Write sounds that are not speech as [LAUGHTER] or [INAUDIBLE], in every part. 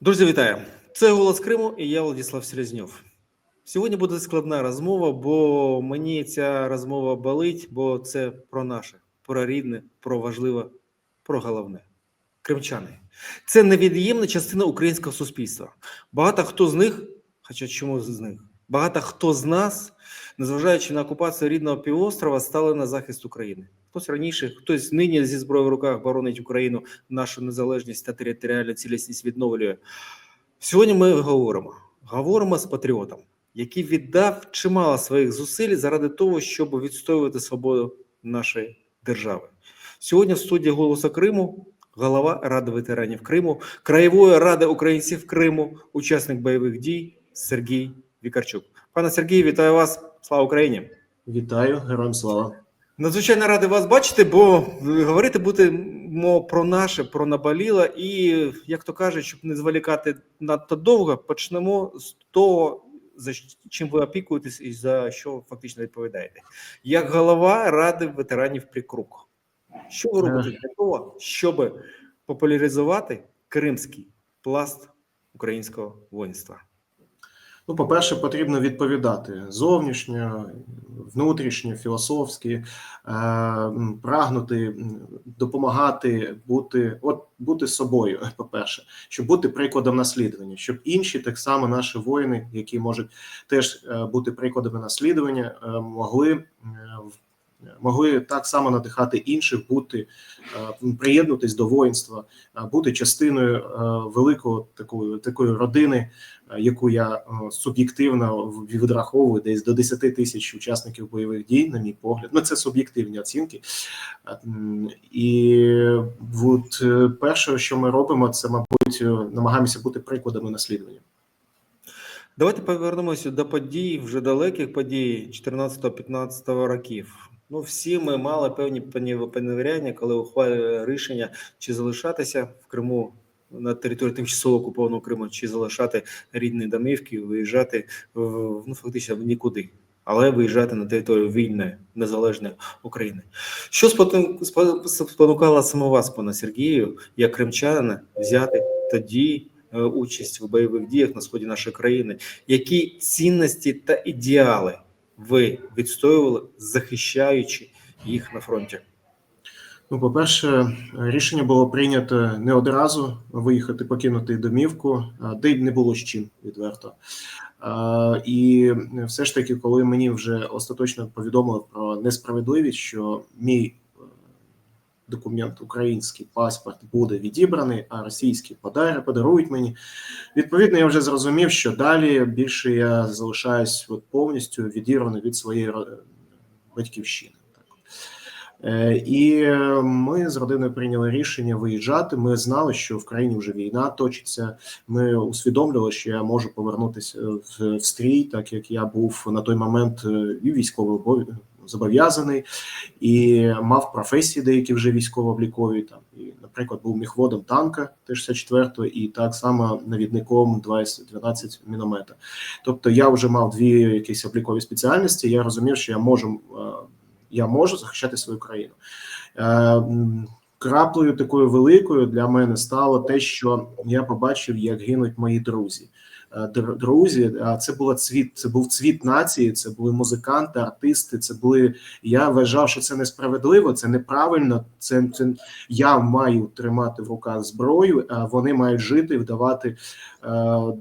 Друзі, вітаю! Це голос Криму і я Владислав Селезньов. Сьогодні буде складна розмова, бо мені ця розмова болить, бо це про наше, про рідне, про важливе, про головне. Кримчани. Це невід'ємна частина українського суспільства. Багато хто з них, хоча чому з них? Багато хто з нас, незважаючи на окупацію рідного півострова, стали на захист України. Хтось раніше, хтось нині зі зброєю в руках боронить Україну, нашу незалежність та територіальну цілісність відновлює. Сьогодні ми говоримо. Говоримо з патріотом, який віддав чимало своїх зусиль заради того, щоб відстоювати свободу нашої держави. Сьогодні в студії Голоса Криму голова Ради ветеранів Криму, Краєвої ради українців Криму, учасник бойових дій Сергій Вікарчук. Пане Сергію, вітаю вас! Слава Україні! Вітаю, героям слава. Надзвичайно радий вас бачити, бо говорити будемо про наше, про наболіло, і як то кажуть, щоб не зволікати надто довго, почнемо з того, за чим ви опікуєтесь і за що фактично відповідаєте. Як голова Ради ветеранів Прикрук, що ви робите для того, щоб популяризувати кримський пласт українського воїнства? Ну, по-перше, потрібно відповідати. Зовнішньо, внутрішньо, філософськи, е, прагнути допомагати бути, от бути собою, [LAUGHS] по-перше, щоб бути прикладом наслідування, щоб інші, так само наші воїни, які можуть теж е, бути прикладами наслідування, е, могли могли так само надихати інших, бути е, приєднуватись до воїнства, е, бути частиною е, великого такої такої родини, яку я суб'єктивно відраховую десь до 10 тисяч учасників бойових дій, на мій погляд. Ну це суб'єктивні оцінки. І от перше, що ми робимо, це мабуть намагаємося бути прикладами наслідування. Давайте повернемося до подій, вже далеких подій 14-15 років. Ну, всі ми мали певні поневіряння, коли ухвалювали рішення, чи залишатися в Криму на території тимчасово окупованого Криму, чи залишати рідні домівки, виїжджати в ну фактично в нікуди, але виїжджати на територію вільної незалежної України. Що спонукало саме вас, пане Сергію, як кримчанина, взяти тоді е, участь в бойових діях на сході нашої країни? Які цінності та ідеали ви відстоювали, захищаючи їх на фронті? Ну, по-перше, рішення було прийнято не одразу виїхати, покинути домівку, де не було з чим відверто. І все ж таки, коли мені вже остаточно повідомили про несправедливість, що мій документ, український паспорт буде відібраний, а російський подар, подарують мені. Відповідно, я вже зрозумів, що далі більше я залишаюсь от повністю відірваний від своєї батьківщини. Е, І е, ми з родиною прийняли рішення виїжджати. Ми знали, що в країні вже війна точиться. Ми усвідомлювали, що я можу повернутися в, в стрій, так як я був на той момент е, і військовий зобов'язаний, і мав професії деякі вже військово-облікові. Там і, наприклад, був міхводом танка Т-64 і так само навідником 20-12 міномета. Тобто я вже мав дві якісь облікові спеціальності. Я розумів, що я можу е, я можу захищати свою країну. Е, Краплею такою великою для мене стало те, що я побачив, як гинуть мої друзі. Е, др- Друзі, а це була цвіт, це був цвіт нації, це були музиканти, артисти. Це були. Я вважав, що це несправедливо, це неправильно. Це, це я маю тримати в руках зброю, а вони мають жити, вдавати, е,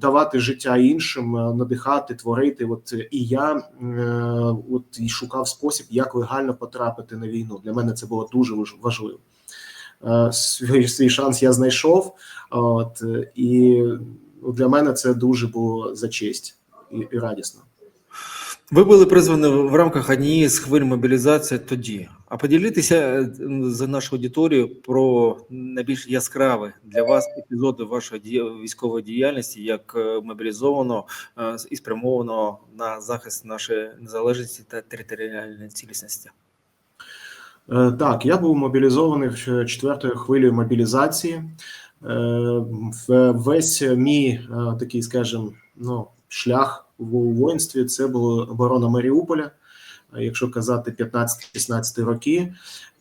давати життя іншим, е, надихати, творити. От е, і я е, от і шукав спосіб, як легально потрапити на війну. Для мене це було дуже важливо. Е, Свій, шанс я знайшов. От е, і для мене це дуже було за честь і, і радісно. Ви були призвані в рамках однієї з хвиль мобілізації тоді. А поділитися е, за нашу аудиторію про найбільш яскраві для вас епізоди вашої військової діяльності, як е, мобілізованого е, і спрямованого на захист нашої незалежності та територіальної цілісності. Так, я був мобілізований в четвертою хвилею мобілізації. Е, Весь мій е, такий, скажімо, ну, шлях в воїнстві це була оборона Маріуполя. якщо казати 15-16 роки.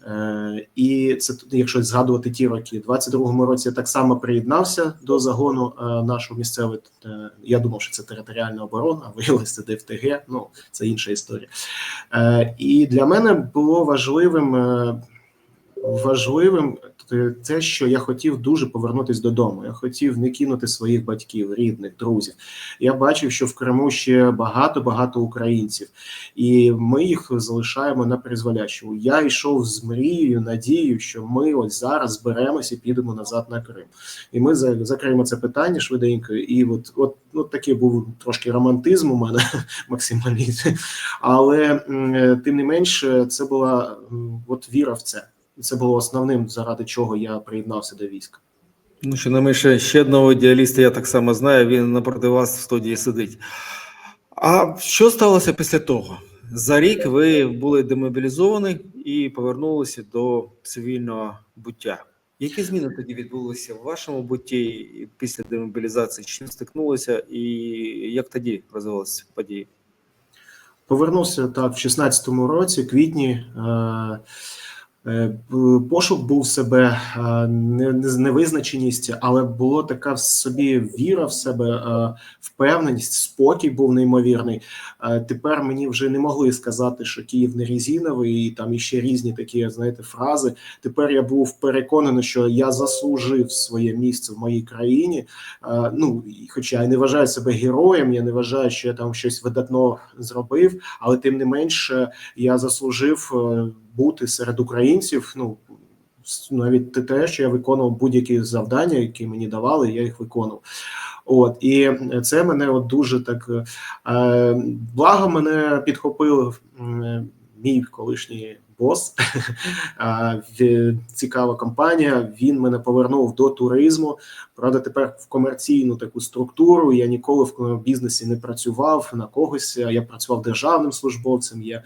Е, І це якщо згадувати ті роки, У 22-му році я так само приєднався до загону нашого місцевого. Я думав, що це територіальна оборона, виявилося це ДФТГ. Ну це інша історія. І для мене було важливим важливим те, що я хотів дуже повернутися додому. Я хотів не кинути своїх батьків, рідних, друзів. Я бачив, що в Криму ще багато багато українців, і ми їх залишаємо на призволящому. Я йшов з мрією, надією, що ми ось зараз зберемося і підемо назад на Крим. І ми закриємо це питання швиденько. І от, от, от такий був трошки романтизм у мене [LAUGHS] максималізм. Але е, тим не менш, це була от віра в це. І це було основним, заради чого я приєднався до війська. Ну, що не менше, ще одного ідеаліста я так само знаю, він напроти вас в студії сидить. А що сталося після того? За рік ви були демобілізовані і повернулися до цивільного буття. Які зміни тоді відбулися в вашому бутті після демобілізації? Чим стикнулися і як тоді розвивалися події? Повернувся так в 16-му році, квітні. Е- Пошук був себе, е, не- не- невизначеність, але було така в собі віра в себе, е, впевненість, спокій був неймовірний. Е, Тепер мені вже не могли сказати, що Київ не резиновий, і там іще різні такі, знаєте, фрази. Тепер я був переконаний, що я заслужив своє місце в моїй країні. Е, Ну, хоча я не вважаю себе героєм, я не вважаю, що я там щось видатно зробив, але тим не менше я заслужив е, бути серед українців. Ну навіть те- що я виконував будь-які завдання, які мені давали, я їх виконував. От і це мене от дуже так е, благо мене підхопив м, мій колишній бос. Цікава компанія. Він мене повернув до туризму. Правда, тепер в комерційну таку структуру. Я ніколи в бізнесі не працював на когось. Я працював державним службовцем. Я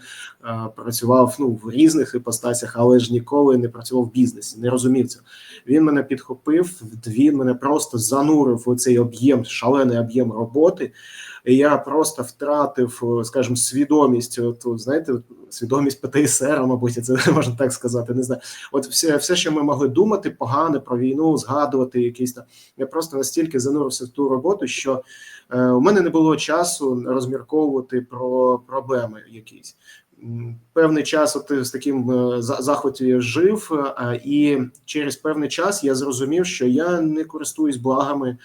працював ну в різних іпостасях, але ж ніколи не працював в бізнесі. Не розумів це. Він мене підхопив. Він мене просто занурив у цей об'єм, шалений об'єм роботи. І я просто втратив, е, скажімо, свідомість. От, знаєте, свідомість ПТСР, мабуть, це [LAUGHS] можна так сказати. Не знаю. От все, все, що ми могли думати, погане про війну, згадувати якісь там. Я просто настільки занурився в ту роботу, що е, у мене не було часу розмірковувати про проблеми якісь. Певний час от з таким е, захваті жив, е, і через певний час я зрозумів, що я не користуюсь благами,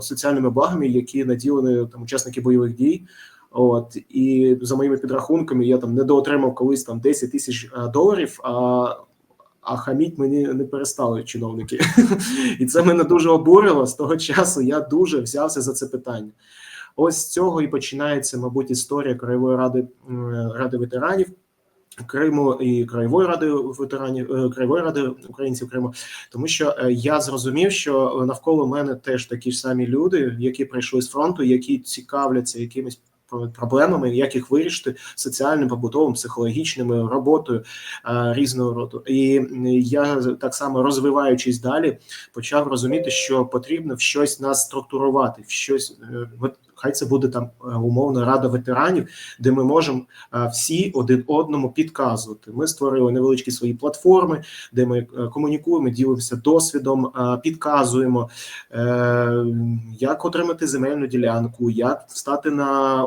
соціальними благами, які наділені там учасники бойових дій. От і за моїми підрахунками, я там недоотримав колись там 10 тисяч е, доларів. А а хаміть мені не перестали чиновники, [LAUGHS] і це мене дуже обурило. З того часу я дуже взявся за це питання. Ось з цього і починається, мабуть, історія краєвої ради ради ветеранів. Криму і краєвої ради ветеранів е, краєвої ради українців Криму, тому що е, я зрозумів, що навколо мене теж такі ж самі люди, які прийшли з фронту, які цікавляться якимись про- проблемами, як їх вирішити соціальним, побутовим, психологічними роботою е, різного роду. І я так само розвиваючись далі, почав розуміти, що потрібно в щось нас структурувати, в щось хай це буде там е, умовно рада ветеранів, де ми можемо е, всі один одному підказувати. Ми створили невеличкі свої платформи, де ми е, комунікуємо, ділимося досвідом, підказуємо, як отримати земельну ділянку, як стати на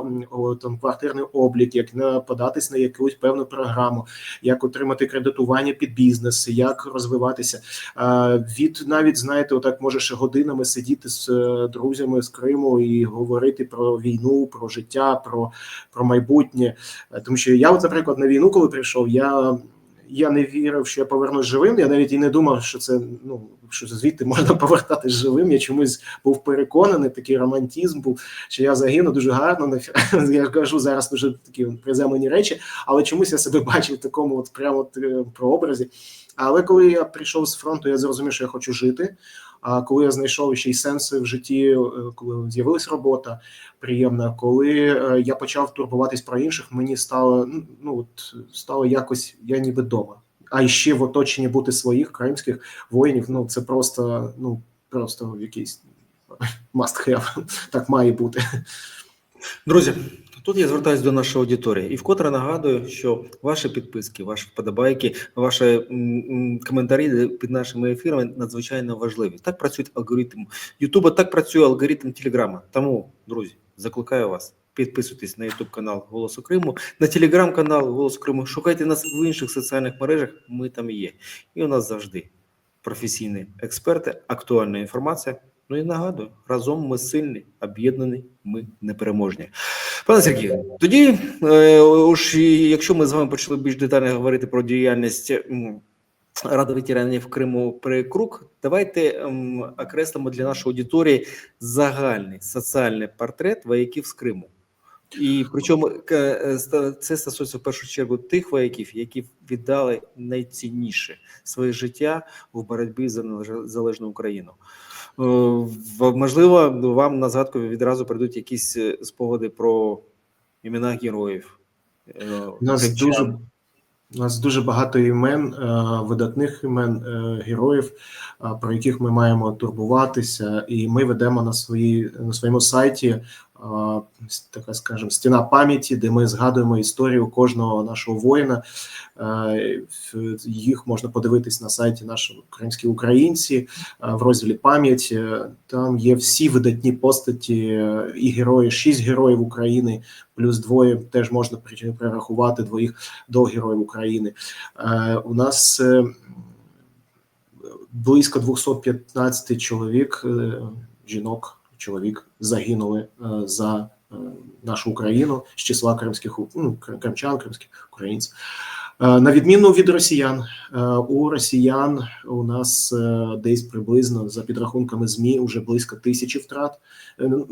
там квартирний облік, як на податись на якусь певну програму, як отримати кредитування під бізнес, як розвиватися. Від навіть знаєте, отак можеш годинами сидіти з друзями з Криму і говорити про війну, про життя, про, про майбутнє. Е, Тому що я, от, наприклад, на війну, коли прийшов, я. Я не вірив, що я повернусь живим. Я навіть і не думав, що це ну що звідти можна [LAUGHS] повертатись живим. Я чомусь був переконаний, такий романтизм був, що я загину дуже гарно. [LAUGHS] Я кажу зараз дуже такі приземлені речі, але чомусь я себе бачив в такому, от прямо от, е, прообразі. Але коли я прийшов з фронту, я зрозумів, що я хочу жити. А коли я знайшов ще й сенси в житті, е, коли з'явилась робота приємна, коли е, я почав турбуватись про інших, мені стало ну, ну от стало якось я ніби вдома. А ще в оточенні бути своїх кримських воїнів. Ну це просто ну просто якийсь must have. [LAUGHS] Так має бути. Друзі, Тут я звертаюся до нашої аудиторії і вкотре нагадую, що ваші підписки, ваші вподобайки, ваші коментарі під нашими ефірами надзвичайно важливі. Так працює алгоритм Ютуба, так працює алгоритм Телеграма. Тому, друзі, закликаю вас. Підписуйтесь на YouTube канал Голосу Криму, на телеграм-канал Голос Криму. Шукайте нас в інших соціальних мережах. Ми там є. І у нас завжди професійні експерти, актуальна інформація. Ну і нагадую, разом ми сильні, об'єднані, ми непереможні. Пане Сергію, тоді, е, уж якщо ми з вами почали більш детально говорити про діяльність Ради ветеранів Криму при Крук, давайте м, окреслимо для нашої аудиторії загальний соціальний портрет вояків з Криму. І причому е, ста- це стосується в першу чергу тих вояків, які віддали найцінніше своє життя в боротьбі за належ- залежну Україну. Е, Можливо, вам на згадку відразу прийдуть якісь е, спогади про імена героїв. Е, У нас дуже у нас дуже багато імен, е, видатних імен е, героїв, е, про яких ми маємо турбуватися, і ми ведемо на свої на своєму сайті е, така, скажімо, стіна пам'яті, де ми згадуємо історію кожного нашого воїна. Їх можна подивитись на сайті нашого Кримські українці в розділі пам'ять. Там є всі видатні постаті і герої, шість героїв України, плюс двоє теж можна при- перерахувати двоїх до героїв України. У нас е, близько 215 чоловік, е, жінок, чоловік загинули е, за е, нашу Україну з числа кримських ну, кримчан, кримських українців. Е, На відміну від росіян, у росіян у нас десь приблизно за підрахунками ЗМІ вже близько тисячі втрат. Ну,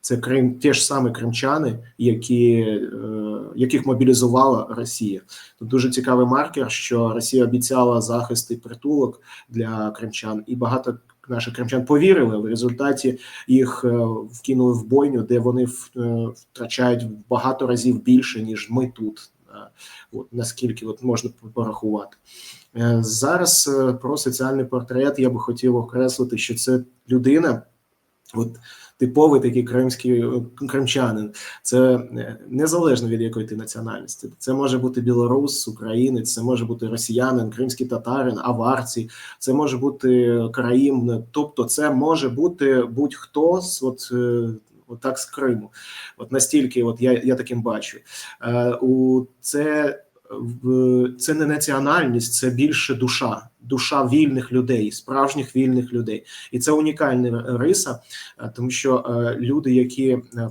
Це Крим, ті ж самі кримчани, які, яких мобілізувала Росія. Тут дуже цікавий маркер, що Росія обіцяла захист і притулок для кримчан, і багато наших кримчан повірили. В результаті їх е, вкинули в бойню, де вони е, втрачають багато разів більше ніж ми тут. Е, От наскільки от можна порахувати зараз про соціальний портрет. Я би хотів окреслити, що це людина, от типовий такий кримський е, кримчанин. Це е, незалежно від якої ти національності. Це може бути білорус, українець, це може бути росіянин, кримський татарин, аварці, це може бути країн. Тобто, це може бути будь-хто з от. е, Отак з Криму, от настільки, от я, я таким бачу. Е, у це це не національність, це більше душа, душа вільних людей, справжніх вільних людей, і це унікальна риса, е, тому що е, люди, які е,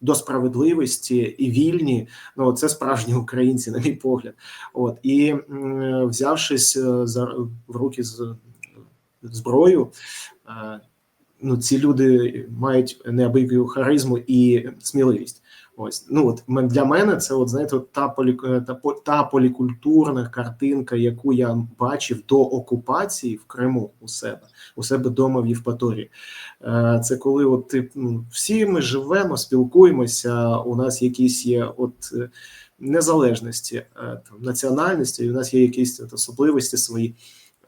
до справедливості і вільні, ну це справжні українці, на мій погляд. От і взявшись за в руки з зброю. Ну, ці люди мають неабияку харизму і сміливість. Ось ну от для мене це, от знаєте, от та полі е, та, та полікультурна картинка, яку я бачив до окупації в Криму у себе, у себе вдома в Євпаторії. Е, Це коли от ти ну, всі ми живемо, спілкуємося. У нас якісь є от е, незалежності там, національності, і у нас є якісь от, особливості свої.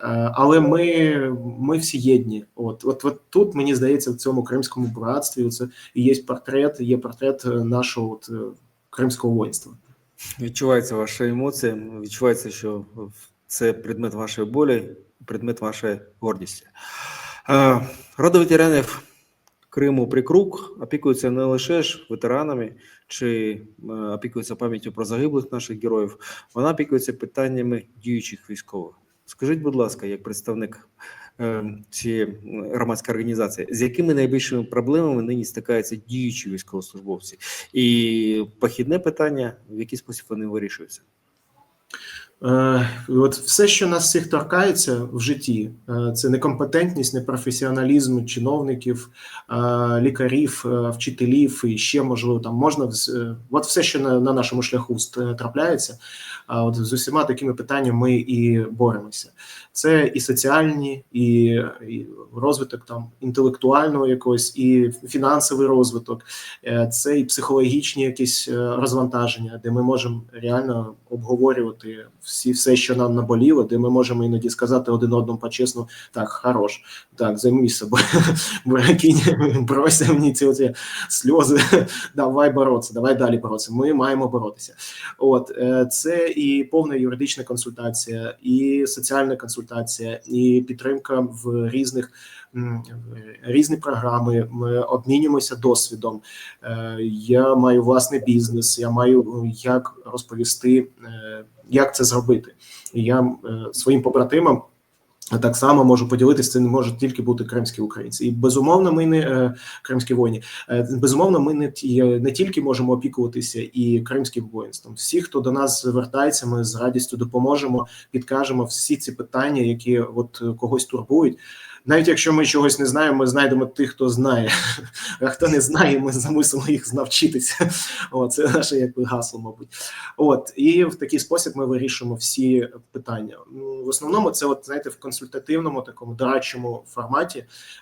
Е, Але ми, ми всі єдні. От, от, от тут мені здається, в цьому кримському братстві це є портрет, є портрет е, нашого от, е, кримського воїнства. Відчувається ваша емоція, відчувається, що це предмет вашої болі, предмет вашої гордості. Е, Рада ветеранів Криму Прикрук опікується не лише ж ветеранами чи опікується пам'яттю про загиблих наших героїв, вона опікується питаннями діючих військових. Скажіть, будь ласка, як представник е, цієї громадської організації, з якими найбільшими проблемами нині стикаються діючі військовослужбовці? І похідне питання, в який спосіб вони вирішуються? Е, От все, що нас всіх торкається в житті, е, це некомпетентність, непрофесіоналізм чиновників, е, лікарів, вчителів і ще можливо там можна от все, що на, на нашому шляху трапляється. А от з усіма такими питаннями ми і боремося. Це і соціальні, і, і розвиток там інтелектуального якогось, і фінансовий розвиток, це і психологічні якісь розвантаження, де ми можемо реально обговорювати всі все, що нам наболіло, де ми можемо іноді сказати один одному по-чесному, так, хорош, так, займись собою, [LAUGHS] кинь, бросься мені ці оці сльози, [LAUGHS] давай боротися, давай далі боротися. Ми маємо боротися. От е, це і повна юридична консультація, і соціальна консультація, і підтримка в різних різні програми. Ми обмінюємося досвідом. Е, Я маю власний бізнес, я маю як розповісти, е, як це зробити. І я е, своїм побратимам. Так само можу поділитися, це не можуть тільки бути кримські українці, і безумовно, ми не е, кримські воїни. Е, безумовно, ми не не тільки можемо опікуватися і кримським воїнством. Всі, хто до нас звертається, ми з радістю допоможемо, підкажемо всі ці питання, які от когось турбують. Навіть якщо ми чогось не знаємо, ми знайдемо тих, хто знає. [LAUGHS] А хто не знає, ми замусимо їх навчитися. О, це наше якби гасло, мабуть. От і в такий спосіб ми вирішуємо всі питання. Ну, В основному це, от знаєте, в консультативному такому дорадчому форматі,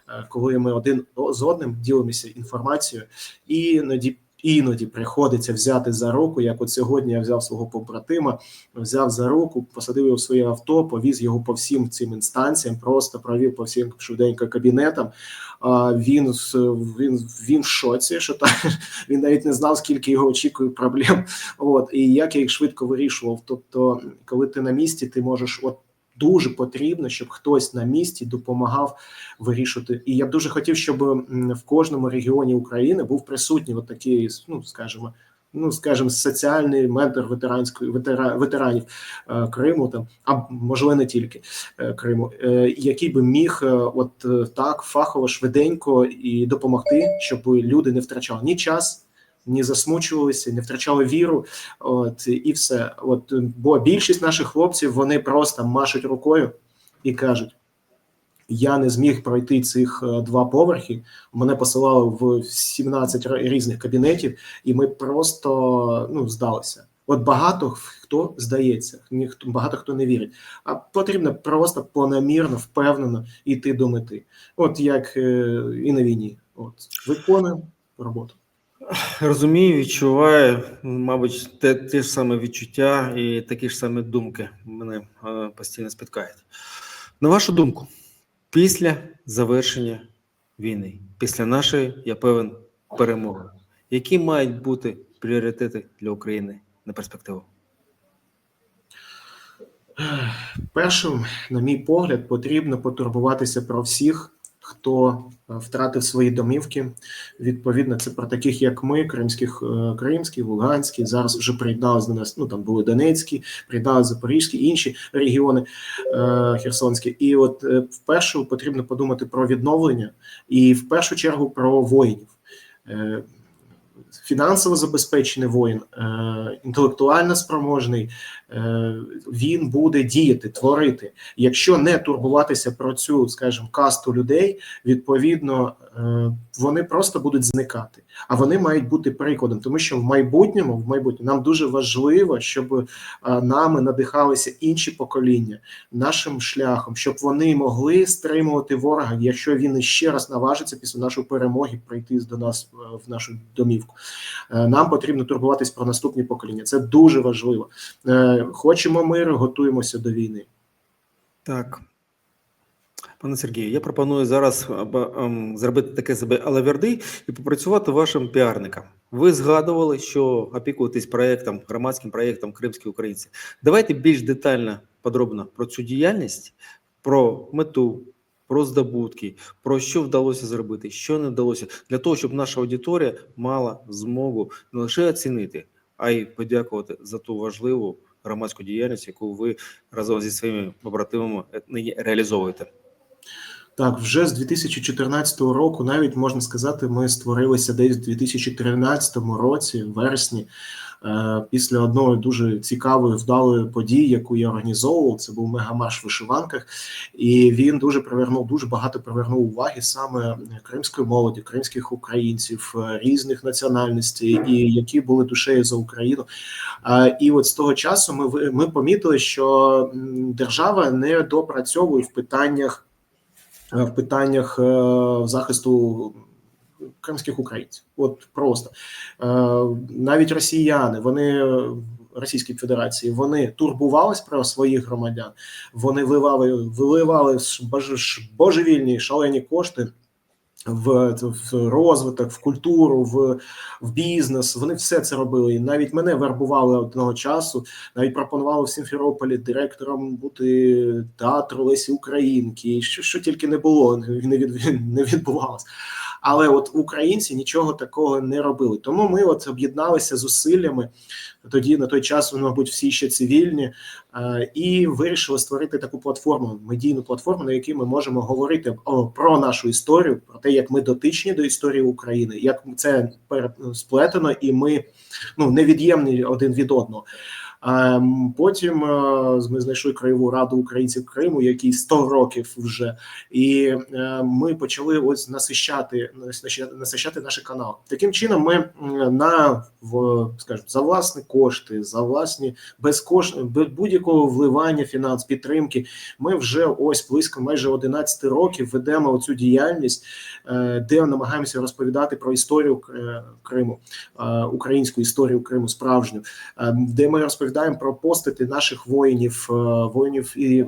е, коли ми один з одним ділимося інформацією, і іноді. Іноді приходиться взяти за руку, як от сьогодні я взяв свого побратима, взяв за руку, посадив його в своє авто, повіз його по всім цим інстанціям, просто провів по всім швиденько кабінетам. Він він він в шоці, що так [LAUGHS] він навіть не знав, скільки його очікує проблем. От і як я їх швидко вирішував. Тобто, коли ти на місці, ти можеш от. Дуже потрібно, щоб хтось на місці допомагав вирішувати. І я б дуже хотів, щоб в кожному регіоні України був присутній от ну скажімо, ну скажімо, соціальний ментор ветеранської ветера, ветеранів е, Криму, там а можливо не тільки е, Криму, е, який би міг е, от е, так фахово, швиденько і допомогти, щоб люди не втрачали ні час. Ні засмучувалися, не втрачали віру, от і все. От бо більшість наших хлопців вони просто машуть рукою і кажуть: я не зміг пройти цих е, два поверхи. Мене посилали в 17 різних кабінетів, і ми просто ну здалися. От багато хто здається, ніхто багато хто не вірить. А потрібно просто понамірно, впевнено йти до мети. От як е, і на війні. От виконуємо роботу. Розумію, відчуваю, мабуть, те, те ж саме відчуття і такі ж самі думки мене е, постійно спіткають. На вашу думку, після завершення війни, після нашої, я певен, перемоги, які мають бути пріоритети для України на перспективу? Першим, на мій погляд, потрібно потурбуватися про всіх, хто е, втратив свої домівки. Відповідно, це про таких, як ми, кримських, е, кримські, луганські. Зараз вже приєдналися до нас. Ну там були Донецькі, приєдналися Запорізькі, інші регіони е, Херсонські. І от е, вперше потрібно подумати про відновлення і в першу чергу про воїнів. Фінансово забезпечений воїн, е, інтелектуально спроможний, е, він буде діяти, творити. Якщо не турбуватися про цю, скажімо, касту людей, відповідно е, вони просто будуть зникати. А вони мають бути прикладом, тому що в майбутньому, в майбутньому нам дуже важливо, щоб е, нами надихалися інші покоління нашим шляхом, щоб вони могли стримувати ворога, якщо він іще раз наважиться після нашої перемоги прийти до нас е, в нашу домівку. Е, Нам потрібно турбуватись про наступні покоління. Це дуже важливо. Хочемо миру, готуємося до війни. Так. Пане Сергію, я пропоную зараз ем, зробити таке себе алаверди і попрацювати вашим піарником. Ви згадували, що опікуєтесь проєктом, громадським проєктом Кримські українці. Давайте більш детально, подробно про цю діяльність, про мету, про здобутки, про що вдалося зробити, що не вдалося, для того, щоб наша аудиторія мала змогу не лише оцінити, а й подякувати за ту важливу громадську діяльність, яку ви разом зі своїми побратимами нині реалізовуєте. Так, вже з 2014 року, навіть можна сказати, ми створилися десь в 2013 році, в вересні, е, після одної дуже цікавої вдалої події, яку я організовував. Це був мегамарш в вишиванках, і він дуже привернув дуже багато привернув уваги саме кримської молоді, кримських українців е, різних національностей, і які були душею за Україну. Е, І от з того часу ми ми помітили, що держава не допрацьовує в питаннях в питаннях е, захисту кримських українців. От просто Е, навіть росіяни вони Російській Федерації вони турбувались про своїх громадян, вони вливали, виливали божевільні шалені кошти. В, в розвиток, в культуру, в, в бізнес. Вони все це робили. І навіть мене вербували одного часу. Навіть пропонували в Сімферополі директором бути театру Лесі Українки. І що, що тільки не було, не, від, не відбувалося. Але от українці нічого такого не робили. Тому ми от об'єдналися зусиллями. Тоді на той час, ну, мабуть, всі ще цивільні, е, і вирішили створити таку платформу, медійну платформу, на якій ми можемо говорити про нашу історію, про те, як ми дотичні до історії України, як це пересплетено, і ми ну невід'ємні один від одного. А потім е, ми знайшли краєву раду українців Криму, який 100 років вже, і е, ми почали ось насищати насищати, насищати наш канал. Таким чином, ми на в скажімо, за власні кошти, за власні без кошт, без будь-якого вливання фінанс підтримки. Ми вже ось близько майже 11 років ведемо оцю діяльність, е, де намагаємося розповідати про історію Кр- Криму, українську історію Криму справжню, е, де ми розповідаємо про постаті наших воїнів, е, воїнів і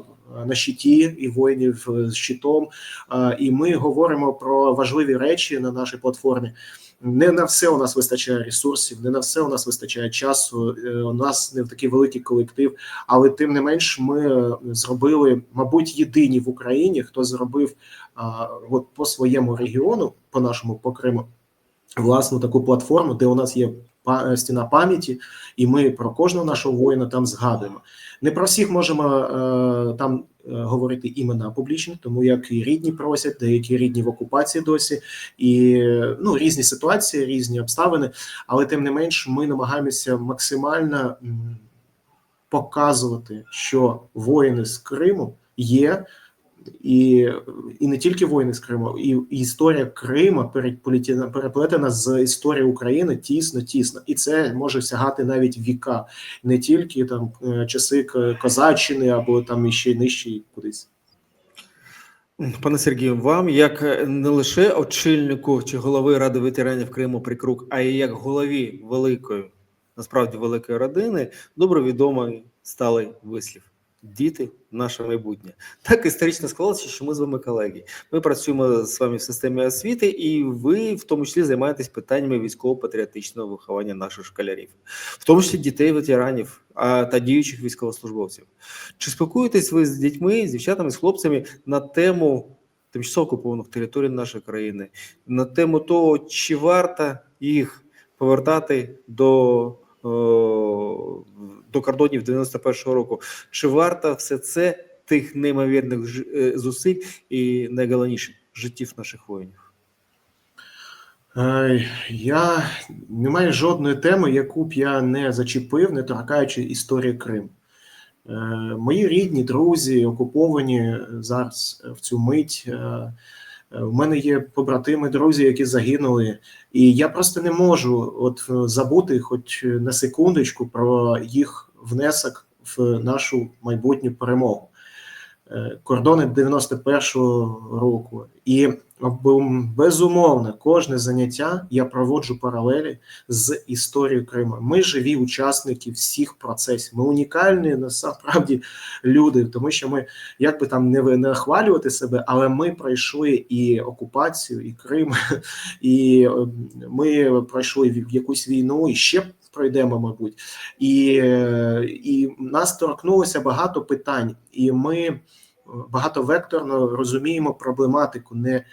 на щиті, і воїнів е, з щитом. Е, І ми говоримо про важливі речі на нашій платформі. Не на все у нас вистачає ресурсів, не на все у нас вистачає часу. е, У нас не такий великий колектив, але тим не менш, ми е, зробили, мабуть, єдині в Україні, хто зробив от по своєму регіону, по нашому по Криму, власну таку платформу, де у нас є стіна пам'яті, і ми про кожного нашого воїна там згадуємо. Не про всіх можемо е, там е, говорити імена публічні, тому як і рідні просять, деякі рідні в окупації досі, і е, ну різні ситуації, різні обставини. Але тим не менш, ми намагаємося максимально показувати, що воїни з Криму є. І, і не тільки воїни з Криму, і, і історія Крима переплетена, з історією України тісно, тісно, і це може сягати навіть віка, не тільки там е, часи козаччини або там іще нижчі кудись. Пане Сергію, вам як е, не лише очільнику чи голови Ради ветеранів Криму Прикрук, а й як голові великої, насправді великої родини, добре відомий сталий вислів. Діти наше майбутнє. Так історично склалося, що ми з вами колеги. Ми працюємо з вами в системі освіти, і ви в тому числі займаєтесь питаннями військово-патріотичного виховання наших школярів, в тому числі дітей ветеранів та діючих військовослужбовців. Чи спілкуєтесь ви з дітьми, з дівчатами, з хлопцями на тему тимчасово окупованих територій нашої країни, на тему того, чи варто їх повертати до, до кордонів 91-го року, чи варто все це тих неймовірних е, зусиль і найголовніше життів наших воїнів? Е, Я не маю жодної теми, яку б я не зачепив, не торкаючи історії Криму. Е, Мої рідні, друзі, окуповані зараз в цю мить. Е, е, У мене є побратими, друзі, які загинули, і я просто не можу от е, забути, хоч на секундочку, про їх внесок в нашу майбутню перемогу. Е, Кордони 91-го року, і безумовно, кожне заняття я проводжу паралелі з історією Криму. Ми живі учасники всіх процесів. Ми унікальні насправді люди, тому що ми як би там не нахвалювати себе, але ми пройшли і окупацію, і Крим, [LAUGHS] і е, ми пройшли якусь війну, і ще пройдемо, мабуть. І, е, і нас торкнулося багато питань, і ми е, багатовекторно розуміємо проблематику не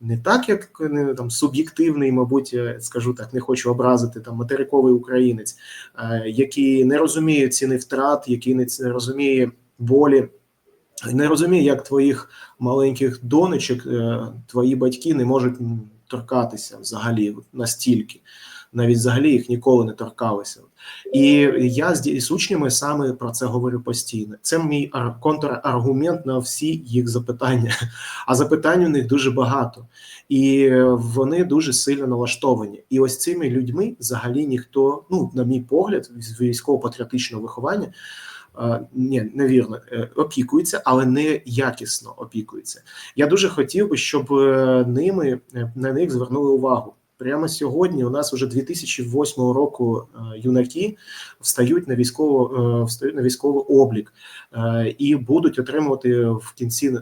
не так, як там суб'єктивний, мабуть, я скажу так, не хочу образити там материковий українець, е, який не розуміє ціни втрат, який не розуміє болі, не розуміє, як твоїх маленьких донечок, е, твої батьки не можуть торкатися взагалі настільки. Навіть взагалі їх ніколи не торкалися. І я з, учнями саме про це говорю постійно. Це мій ар- контраргумент на всі їх запитання. А запитань у них дуже багато, і вони дуже сильно налаштовані. І ось цими людьми взагалі ніхто, ну на мій погляд, з військово-патріотичного виховання. е, Ні, невірно, е, опікується, але не якісно опікується. Я дуже хотів би, щоб е, ними е, на них звернули увагу. Прямо сьогодні у нас вже 2008 року е, юнаки встають на військово е, встають на військовий облік е, і будуть отримувати в кінці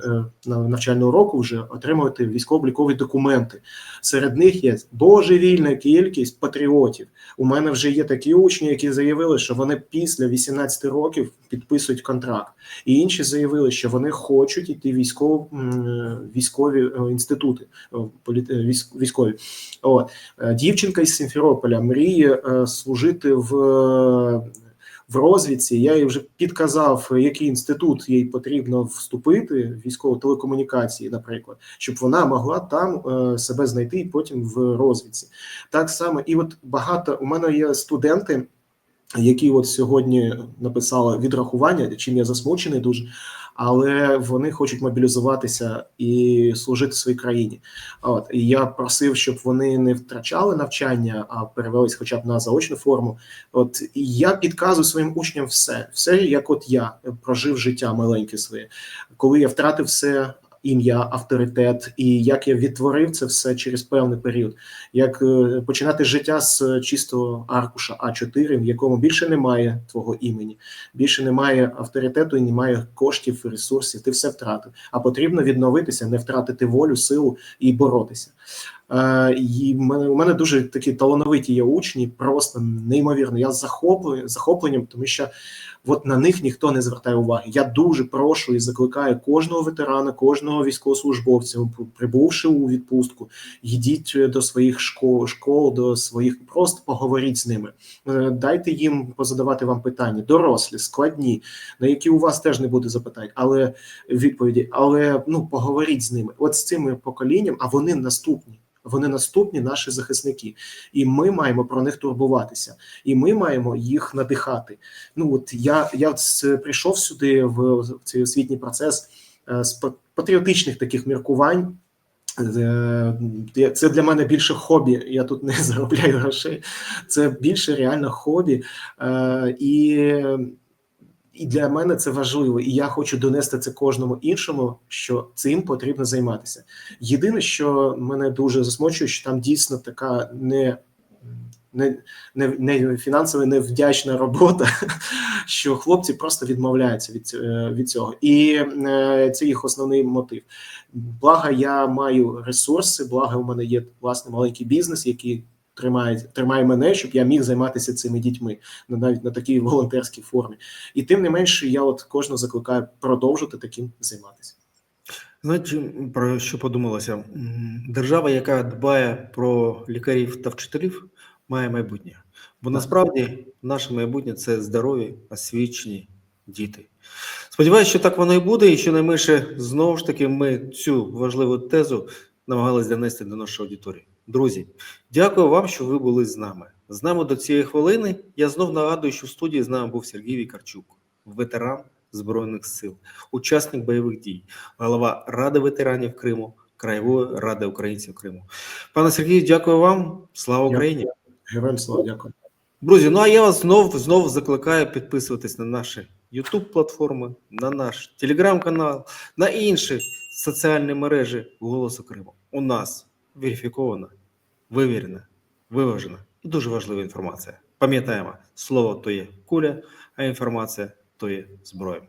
навчального року вже отримувати військово-облікові документи. Серед них є божевільна кількість патріотів. У мене вже є такі учні, які заявили, що вони після 18 років підписують контракт, і інші заявили, що вони хочуть іти військово військові інститути військові. От Е, дівчинка із Сімферополя мріє е, служити в. е, В розвідці я їй вже підказав, який інститут їй потрібно вступити, військово телекомунікації, наприклад, щоб вона могла там себе знайти і потім в розвідці. Так само, і от багато у мене є студенти, які от сьогодні написали відрахування, чим я засмучений дуже, але вони хочуть мобілізуватися і служити своїй країні. От і я просив, щоб вони не втрачали навчання, а перевелись хоча б на заочну форму. От і я підказую своїм учням все, все як от я прожив життя маленьке своє, коли я втратив все. Ім'я, авторитет, і як я відтворив це все через певний період, як е, починати життя з чистого аркуша А4, в якому більше немає твого імені, більше немає авторитету і немає коштів, ресурсів. Ти все втратив. А потрібно відновитися, не втратити волю, силу і боротися. Е, і в мене у мене дуже такі талановиті є учні, просто неймовірно. Я захоплюю захопленням, тому що от на них ніхто не звертає уваги. Я дуже прошу і закликаю кожного ветерана, кожного військовослужбовця, прибувши у відпустку, йдіть до своїх школ, школ, до своїх, просто поговоріть з ними. Е, Дайте їм позадавати вам питання, дорослі, складні, на які у вас теж не буде запитань, але відповіді. Але ну поговоріть з ними. От з цими поколінням, а вони наступні. Вони наступні наші захисники, і ми маємо про них турбуватися, і ми маємо їх надихати. Ну от я, я прийшов сюди в, цей освітній процес е, з патріотичних таких міркувань. Е, Це для мене більше хобі. Я тут не [LAUGHS] заробляю грошей. Це більше реально хобі. Е, І, і для мене це важливо. І я хочу донести це кожному іншому, що цим потрібно займатися. Єдине, що мене дуже засмучує, що там дійсно така не. Не, не, не фінансово невдячна робота, [LAUGHS] що хлопці просто відмовляються від, е, від цього, і е, це їх основний мотив. Благо, я маю ресурси, благо, у мене є власне маленький бізнес, який тримає, тримає мене, щоб я міг займатися цими дітьми навіть на такій волонтерській формі. І тим не менше, я от кожного закликаю продовжити таким займатися. Знаєте, про що подумалося? Держава, яка дбає про лікарів та вчителів, має майбутнє. Бо насправді наше майбутнє це здорові, освічені діти. Сподіваюся, що так воно і буде, і що найменше знову ж таки ми цю важливу тезу намагалися донести до нашої аудиторії. Друзі, дякую вам, що ви були з нами. З нами до цієї хвилини. Я знов нагадую, що в студії з нами був Сергій Вікарчук, ветеран Збройних сил, учасник бойових дій, голова Ради ветеранів Криму, Краєвої ради українців Криму. Пане Сергію, дякую вам. Слава Україні! Героям слава, дякую. Друзі, ну а я вас знов знов закликаю підписуватись на наші YouTube платформи, на наш телеграм-канал, на інші соціальні мережі Голосу Криму. У нас верифікована, вивірена, виважена і дуже важлива інформація. Пам'ятаємо, слово то є куля, а інформація то є зброя.